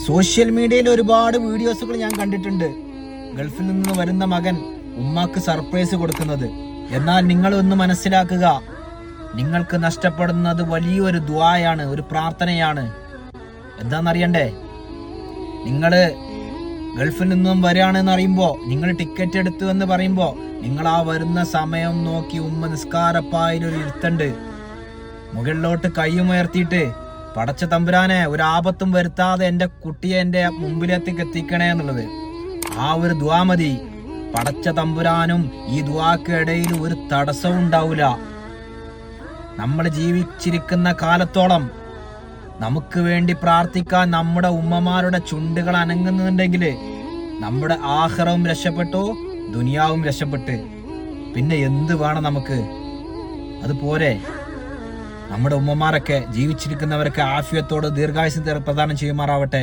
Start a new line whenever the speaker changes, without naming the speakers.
Social മീഡിയയിൽ ഒരുപാട് വീഡിയോസുകൾ ഞാൻ കണ്ടിട്ടുണ്ട്. ഗൾഫിൽ നിന്ന് വരുന്ന മകൻ ഉമ്മാക്ക് സർപ്രൈസ് കൊടുക്കുന്നത്. എന്നാൽ നിങ്ങൾ ഒന്ന് മനസ്സിലാക്കുക നിങ്ങൾക്ക് നഷ്ടപ്പെടുന്നത് വലിയൊരു ദ്വായാണ് ഒരു പ്രാർത്ഥനയാണ്. എന്താണെന്നറിയണ്ടേ നിങ്ങൾ ഗൾഫിൽ നിന്നും വരികയാണെന്ന് അറിയുമ്പോൾ നിങ്ങൾ ടിക്കറ്റ് എടുത്തു എന്ന് പറയുമ്പോൾ നിങ്ങൾ ആ വരുന്ന സമയം നോക്കി ഉമ്മ നിസ്കാരപ്പായിൽ ഒരു മുകളിലോട്ട് മുകളിലോട്ട് കൈയുയർത്തിയിട്ട് പടച്ച തമ്പുരാനെ ഒരു ആപത്തും വരുത്താതെ എന്റെ കുട്ടിയെ എന്റെ മുമ്പിലേക്ക് എത്തിക്കണേ എന്നുള്ളത്. ആ ഒരു ദ്വാ മതി. പടച്ച തമ്പുരാനും ഈ ദ്വാക്ക് ഇടയിൽ ഒരു തടസ്സവും ഉണ്ടാവില്ല നമ്മൾ ജീവിച്ചിരിക്കുന്ന കാലത്തോളം നമുക്ക് വേണ്ടി പ്രാർത്ഥിക്കാൻ നമ്മുടെ ഉമ്മമാരുടെ ചുണ്ടുകൾ അനങ്ങുന്നുണ്ടെങ്കിൽ നമ്മുടെ ആഹാരവും രക്ഷപ്പെട്ടു ദുനിയാവും രക്ഷപ്പെട്ട്. പിന്നെ എന്ത് വേണം നമുക്ക്? അതുപോലെ നമ്മുടെ ഉമ്മമാരൊക്കെ ജീവിച്ചിരിക്കുന്നവരൊക്കെ ആഫിയത്തോട് ദീർഘായുസ് പ്രദാനം ചെയ്യുമാറാവട്ടെ.